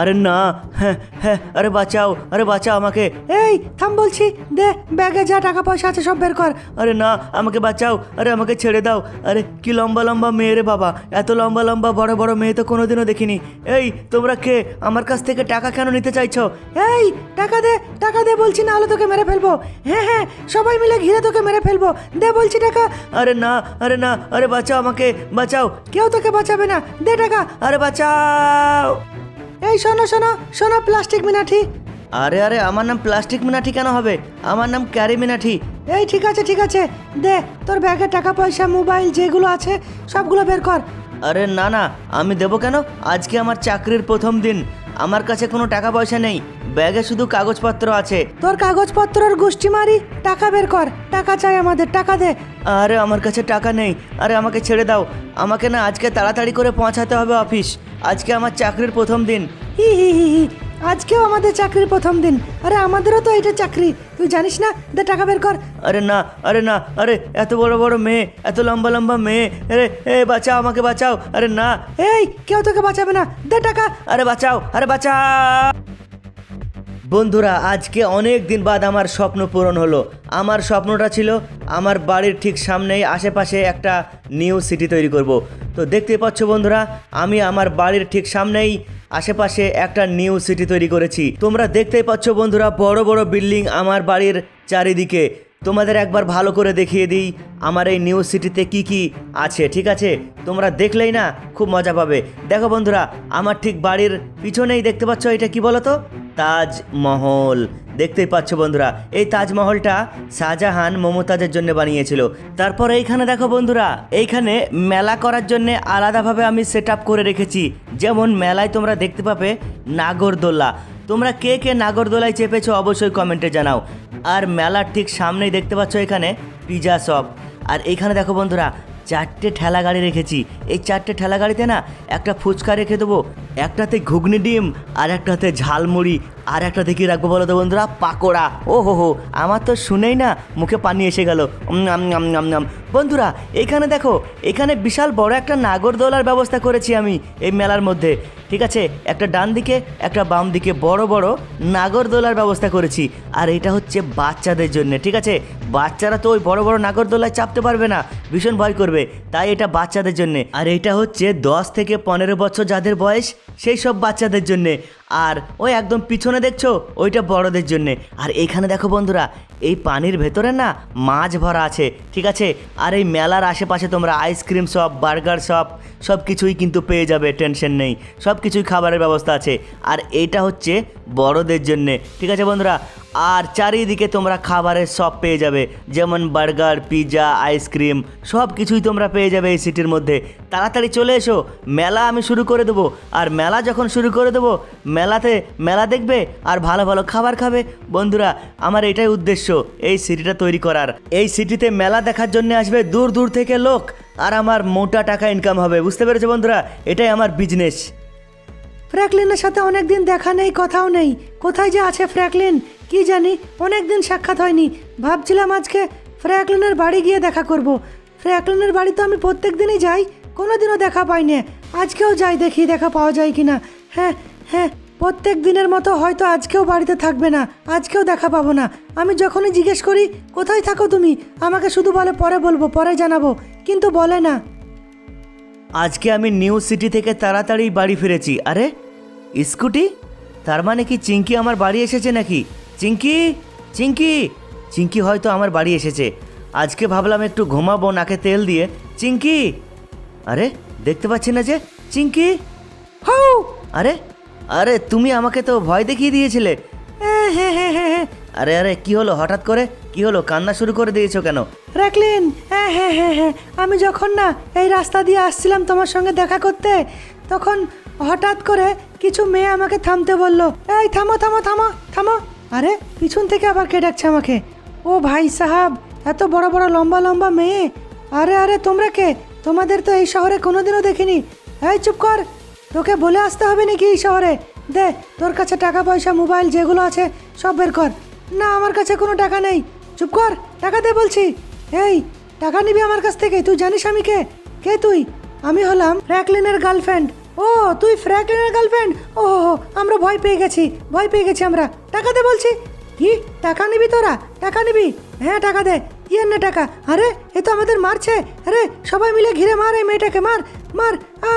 আরে না হ্যাঁ হ্যাঁ আরে বাঁচাও আরে বাঁচাও আমাকে। এই, থাম বলছি, দে, ব্যাগে যা টাকা পয়সা আছে সব বের কর। আরে না, আমাকে বাঁচাও, আরে আমাকে ছেড়ে দাও। আরে, কি লম্বা লম্বা মেয়ে রে বাবা, এত লম্বা লম্বা বড় বড় মেয়ে তো কোনোদিনও দেখিনি। এই, তোমরা কে? আমার কাছ থেকে টাকা কেন নিতে চাইছো? এই, টাকা দে টাকা দে বলছি না হলে তোকে মেরে ফেলব। হ্যাঁ হ্যাঁ সবাই মিলে ঘিরে তোকে মেরে ফেলব। দে বলছি টাকা। আরে না আরে না, আরে বাঁচাও আমাকে, বাঁচাও। কেউ তোকে বাঁচাবে না। দে টাকা, আরে বাঁচাও। এই শোনো শোনো শোনো প্লাস্টিক মিনাঠি। আরে আরে আমার নাম প্লাস্টিক মিনাঠি কেন হবে? আমার নাম ক্যারি মিনাঠি। এই ঠিক আছে ঠিক আছে। দে তোর ব্যাগে টাকা পয়সা মোবাইল যেগুলো আছে সবগুলো বের কর। আরে না না আমি দেবো কেন? আজকে আমার চাকরির প্রথম দিন। আমার কাছে কোনো টাকা পয়সা নেই। ব্যাগে শুধু কাগজপত্র আছে। তোর কাগজপত্র আর গোষ্ঠী মারি টাকা বের কর। টাকা চাই আমাদের টাকা দে। আরে আমার কাছে টাকা নেই। আরে আমাকে ছেড়ে দাও। আমাকে না আজকে তাড়াতাড়ি করে পৌঁছাতে হবে অফিস। আজকে আমার চাকরির প্রথম দিন। হি হি হি হি। আজকেও আমাদের চাকরির প্রথম দিন। আরে আমাদেরও তো এটা চাকরি। তুই জানিস না? দে টাকা বের কর। আরে না আরে না আরে এত বড় বড় মেয়ে এত লম্বা লম্বা মেয়ে। আরে এ বাঁচাও আমাকে বাঁচাও। আরে না। এই কেউ তোকে বাঁচাবে না। দে টাকা। আরে বাঁচাও আরে বাঁচাও। বন্ধুরা আজকে অনেক দিন বাদ আমার স্বপ্ন পূরণ হলো। আমার স্বপ্নটা ছিল আমার বাড়ির ঠিক সামনেই আশেপাশে একটা নিউ সিটি তৈরি করব। তো দেখতে পাচ্ছ বন্ধুরা আমি আমার বাড়ির ঠিক সামনেই আশেপাশে একটা নিউ সিটি তৈরি করেছি। তোমরা দেখতেই পাচ্ছ বন্ধুরা, বড় বড় বিল্ডিং আমার বাড়ির চারিদিকে। তোমাদের একবার ভালো করে দেখিয়ে দিই, আমার এই নিউ সিটিতে কি কি আছে, ঠিক আছে? তোমরা দেখলেই না খুব মজা পাবে। দেখো বন্ধুরা, আমার ঠিক বাড়ির পিছনেই দেখতে পাচ্ছ এটা কি বলো তো তাজমহল। দেখতেই পাচ্ছ বন্ধুরা, এই তাজমহলটা শাহজাহান মমতাজের জন্য বানিয়েছিল। তারপর এইখানে দেখো বন্ধুরা, এইখানে মেলা করার জন্য আলাদাভাবে আমি সেট করে রেখেছি। যেমন মেলায় তোমরা দেখতে পাবে নাগরদোল্লা তোমরা কে কে নাগরদোলায় চেপেছো অবশ্যই কমেন্টে জানাও। আর মেলার ঠিক সামনেই দেখতে পাচ্ছ এখানে পিজা শপ আর এইখানে দেখো বন্ধুরা, চারটে ঠেলা গাড়ি রেখেছি। এই চারটে ঠেলা গাড়িতে না একটা ফুচকা রেখে দেবো একটাতে ঘুগনি ডিম, আর একটাতে ঝালমুড়ি, আর একটাতে কি রাখব বলো তো বন্ধুরা? পাকোড়া। ও হো হো আমার তো শুনেই না মুখে পানি এসে গেল। নাম। বন্ধুরা, এখানে দেখো, এখানে বিশাল বড় একটা নাগরদোলার ব্যবস্থা করেছি আমি এই মেলার মধ্যে। ঠিক আছে? একটা ডান দিকে, একটা বাম দিকে বড় বড় নাগরদোলার ব্যবস্থা করেছি। আর এটা হচ্ছে বাচ্চাদের জন্য, ঠিক আছে? বাচ্চারা তো ওই বড় বড় নাগরদোলায় চাপতে পারবে না, ভীষণ ভয় করবে। তাই এটা বাচ্চাদের জন্য। আর এটা হচ্ছে দশ থেকে পনেরো বছর যাদের বয়স সেই সব বাচ্চাদের জন্যে আর ওই একদম পিছনে দেখছ? ওইটা বড়দের জন্যে। আর এইখানে দেখো বন্ধুরা, এই পানির ভেতরে না মাছ ভরা আছে, ঠিক আছে? আর এই মেলার আশেপাশে তোমরা আইসক্রিম শপ, বার্গার শপ সব কিছুই কিন্তু পেয়ে যাবে, টেনশন নেই। সব কিছুই খাবারের ব্যবস্থা আছে। আর এইটা হচ্ছে বড়দের জন্যে, ঠিক আছে বন্ধুরা? আর চারিদিকে তোমরা খাবারের সব পেয়ে যাবে, যেমন বার্গার পিৎজা আইসক্রিম সব কিছুই তোমরা পেয়ে যাবে এই সিটির মধ্যে। তাড়াতাড়ি চলে এসো, মেলা আমি শুরু করে দেবো। আর মেলা যখন শুরু করে দেবো মেলাতে, মেলা দেখবে আর ভালো ভালো খাবার খাবে। বন্ধুরা, আমার এটাই উদ্দেশ্য, এই সিটিটা তৈরি করার। এই সিটিতে মেলা দেখার জন্য আসবে দূর দূর থেকে লোক আর আমার মোটা টাকা ইনকাম হবে, বুঝতে পেরেছ বন্ধুরা? এটাই আমার বিজনেস ফ্র্যাকলিনের সাথে অনেক দিন দেখা নেই, কথাও নেই। কোথায় যে আছে ফ্র্যাকলিন কি জানি অনেক দিন সাক্ষাৎ হয়নি। ভাবছিলাম আজকে ফ্র্যাকলিনের বাড়ি গিয়ে দেখা করব। ফ্র্যাকলিনের বাড়ি তো আমি প্রত্যেক দিনই যাই, কোনোদিনও দেখা পাইনি। আজকেও যাই দেখি, দেখা পাওয়া যায় কি না হ্যাঁ হ্যাঁ। প্রত্যেক দিনের মতো হয়তো আজকেও বাড়িতে থাকবে না আজকেও দেখা পাবো না। আমি যখনই জিজ্ঞেস করি কোথায় থাকো তুমি? আমাকে শুধু বলে পরে বলব পরে জানাব। কিন্তু বলে না। আজকে আমি নিউ সিটি থেকে তাড়াতাড়ি বাড়ি ফিরেছি। আরে স্কুটি? তার মানে কি চিঙ্কি আমার বাড়ি এসেছে নাকি? চিঙ্কি চিঙ্কি চিঙ্কি হয়তো আমার বাড়ি এসেছে। আজকে ভাবলাম একটু ঘুমাবো নাকে তেল দিয়ে। চিঙ্কি আরে দেখতে পাচ্ছি না যে। চিঙ্কি হৌ আরে আরে, তুমি আমাকে তো ভয় দেখিয়ে দিয়েছিলে। আরে আরে, কি হলো হঠাৎ করে? কি হলো, কান্না শুরু করে দিয়েছ কেন? রাখলেন। হ্যাঁ হ্যাঁ হ্যাঁ হ্যাঁ আমি যখন না এই রাস্তা দিয়ে আসছিলাম তোমার সঙ্গে দেখা করতে, তখন হঠাৎ করে কিছু মেয়ে আমাকে থামতে বলল, এই, থামো থামো থামো থামো। আরে, পিছন থেকে আবার কে ডাকছে আমাকে? ও ভাই সাহাব, এত বড় বড় লম্বা লম্বা মেয়ে। আরে আরে, তোমরা কে? তোমাদের তো এই শহরে কোনোদিনও দেখিনি। এই, চুপ কর। তোকে বলে আসতে হবে নাকি এই শহরে? দে তোর কাছে টাকা পয়সা মোবাইল যেগুলো আছে সব বের কর। না আমার কাছে কোনো টাকা নেই। চুপ কর টাকা দে বলছি। এই টাকা নিবি আমার কাছ থেকে। তুই জানিস আমি কে? কে তুই? আমি হলাম ফ্র্যাকলিনের গার্লফ্রেন্ড। ও তুই ফ্র্যাকলিনের গার্লফ্রেন্ড? ও হো, আমরা ভয় পেয়ে গেছি। ভয় পেয়ে গেছি আমরা। টাকা দে বলছি। কি? টাকা নিবি তোরা? টাকা নিবি? হ্যাঁ টাকা দে। ইয়ের না টাকা। আরে এ তো আমাদের মারছে। আরে সবাই মিলে ঘিরে মার এই মেয়েটাকে মার। মার আ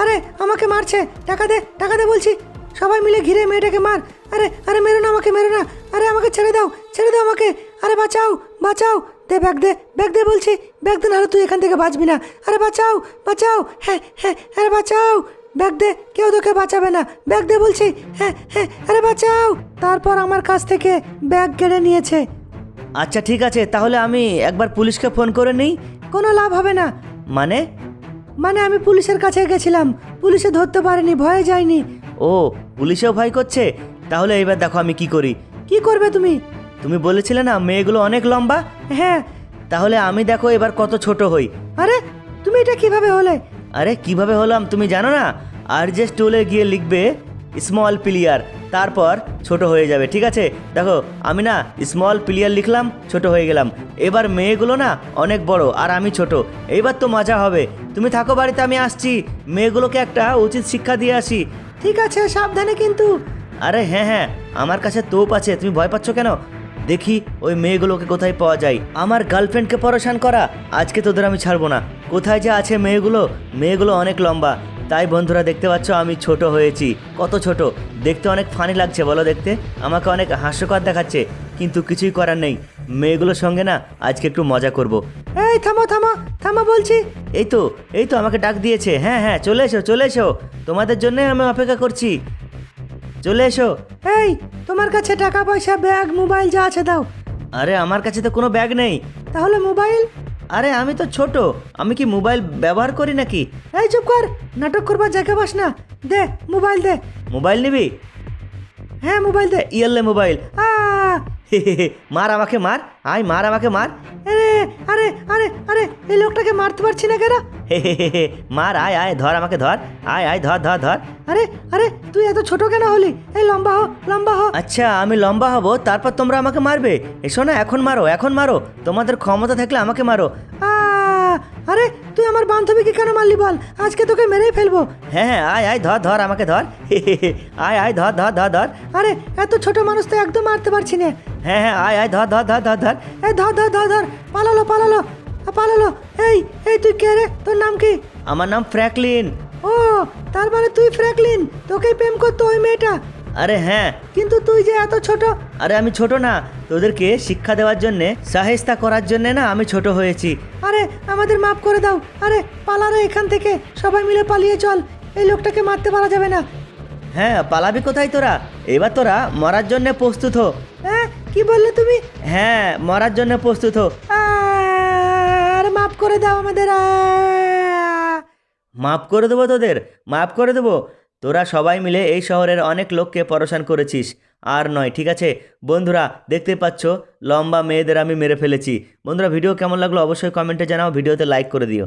আরে আমাকে মারছে টাকা দে টাকা দে বলছি। সবাই মিলে ঘিরে মেয়েটাকে মার। আরে আরে মেরো না আমাকে মেরো না। আরে আমাকে ছেড়ে দাও ছেড়ে দাও আমাকে। আরে বাঁচাও বাঁচাও। দে ব্যাগ দে ব্যাগ দে বলছি। ব্যাগ দে নাহলে তুই এখান থেকে বাঁচবি না। আরে বাঁচাও বাঁচাও। হ্যাঁ হ্যাঁ আরে বাঁচাও। ব্যাগ দে কেউ তোকে বাঁচাবে না। ব্যাগ দে বলছি। হ্যাঁ হ্যাঁ আরে বাঁচাও। তারপর আমার কাছ থেকে ব্যাগ কেড়ে নিয়েছে। আচ্ছা ঠিক আছে। তাহলে আমি একবার পুলিশকে ফোন করে নিই? কোনো লাভ হবে না। মানে? মানে আমি পুলিশের কাছে গেছিলাম। পুলিশে ধরতে পারেনি ভয়ে যায়নি। ও পুলিশেও ভয় করছে? তাহলে এবার দেখো আমি কি করি। কি করবে তুমি? তুমি বলেছিলে না মেয়েগুলো অনেক লম্বা? হ্যাঁ। তাহলে আমি দেখো এবার কত ছোট হই। আরে তুমি এটা কীভাবে হলে? আরে কীভাবে হলাম তুমি জানো না? আর যে স্টুলে গিয়ে লিখবে স্মল প্লেয়ার তারপর ছোট হয়ে যাবে, ঠিক আছে? দেখো, আমি না স্মল প্লেয়ার লিখলাম, ছোট হয়ে গেলাম। এবার মেয়েগুলো না অনেক বড়, আর আমি ছোট। এইবার তো মজা হবে। তুমি থাকো বাড়িতে, আমি আসছি। মেয়েগুলোকে একটা উচিত শিক্ষা দিয়ে আসি। ঠিক আছে, সাবধানে কিন্তু। আরে হ্যাঁ হ্যাঁ আমার কাছে তোপ আছে, তুমি ভয় পাচ্ছ কেন? দেখি ওই মেয়েগুলোকে কোথায় পাওয়া যায়। আমার গার্লফ্রেন্ডকে পরেশান করা। আজকে তোদের আমি ছাড়বো না। কোথায় যে আছে মেয়েগুলো? মেয়েগুলো অনেক লম্বা। তাই বন্ধুরা দেখতে পাচ্ছ আমি ছোট হয়েছি। কত ছোট? দেখতে অনেক ফানি লাগছে, বলো দেখতে। আমাকে অনেক হাস্যকর দেখাচ্ছে, কিন্তু কিছুই করার নেই। মেয়েগুলোর সঙ্গে না আজকে একটু মজা করব। এই থামো থামো থামো বলছি। এই তো এই তো আমাকে ডাক দিয়েছে। হ্যাঁ হ্যাঁ চলে এসো চলে এসো। তোমাদের জন্যই আমি অপেক্ষা করছি। চলে এসো। এই, তোমার কাছে টাকা পয়সা, ব্যাগ, মোবাইল যা আছে দাও। আরে, আমার কাছে তো কোনো ব্যাগ নেই। তাহলে মোবাইল? আরে আমি তো ছোট। আমি কি মোবাইল ব্যবহার করি নাকি? এই চুপ কর নাটক করবার জায়গা বাস না। দে মোবাইল দে। মোবাইল নিবি? হ্যাঁ মোবাইল দে ইয়ারলে মোবাইল। আ মার আমাকে মার। আয় মার আমাকে মার। আরে আরে আরে আরে এই লোকটাকে মারতে পারছি না কেন? মার আয় আয় ধর আমাকে ধর। আয় আয় ধর ধর ধর। আরে আরে তুই এত ছোট কেন হলি? এই লম্বা হ লম্বা হ। আচ্ছা আমি লম্বা হব তারপর তোমরা আমাকে মারবে। এসো না এখন মারো এখন মারো। তোমাদের ক্ষমতা থাকলে আমাকে মারো। আরে তুই আমার বান্ধবীকে কেন মারলি বল? আজকে তোকে মেরেই ফেলব। হ্যাঁ হ্যাঁ আয় আয় ধর ধর আমাকে ধর। আয় আয় ধর ধর ধর ধর। আরে এত ছোট মানুষ তো একদম মারতে পারছি না। হ্যাঁ হ্যাঁ আয় আয় ধর ধর ধর ধর ধর। এই ধর ধর ধর ধর। পালালো পালালো। পালালো। এই এই তুই কে রে? তোর নাম কি? আমার নাম ফ্র্যাকলিন ও তার মানে তুই ফ্র্যাঙ্কলিন? তোকেই প্রেম করতো ওই মেয়েটা? আরে হ্যাঁ। কিন্তু তুই যে এত ছোট আরে আমি ছোট না। তোদেরকে শিক্ষা দেওয়ার জন্যে সাহেস্তা করার জন্যে না আমি ছোট হয়েছি। আরে আমাদের মাফ করে দাও। আরে পালারে এখান থেকে। সবাই মিলে পালিয়ে চল। এই লোকটাকে মারতে পারা যাবে না। হ্যাঁ পালাবি কোথায় তোরা? এবার তোরা মরার জন্য প্রস্তুত হো। হ্যাঁ কি বললে তুমি? হ্যাঁ মরার জন্য প্রস্তুত হো। আর মাফ করে দাও আমাদের মাফ করে দেবো তোদের, মাফ করে দেবো। তোরা সবাই মিলে এই শহরের অনেক লোককে পরেশান করেছিস। আর নয়, ঠিক আছে? বন্ধুরা দেখতে পাচ্ছ, লম্বা মেয়েদের আমি মেরে ফেলেছি। বন্ধুরা, ভিডিও কেমন লাগল অবশ্যই কমেন্টে জানাও, ভিডিওতে লাইক করে দিও।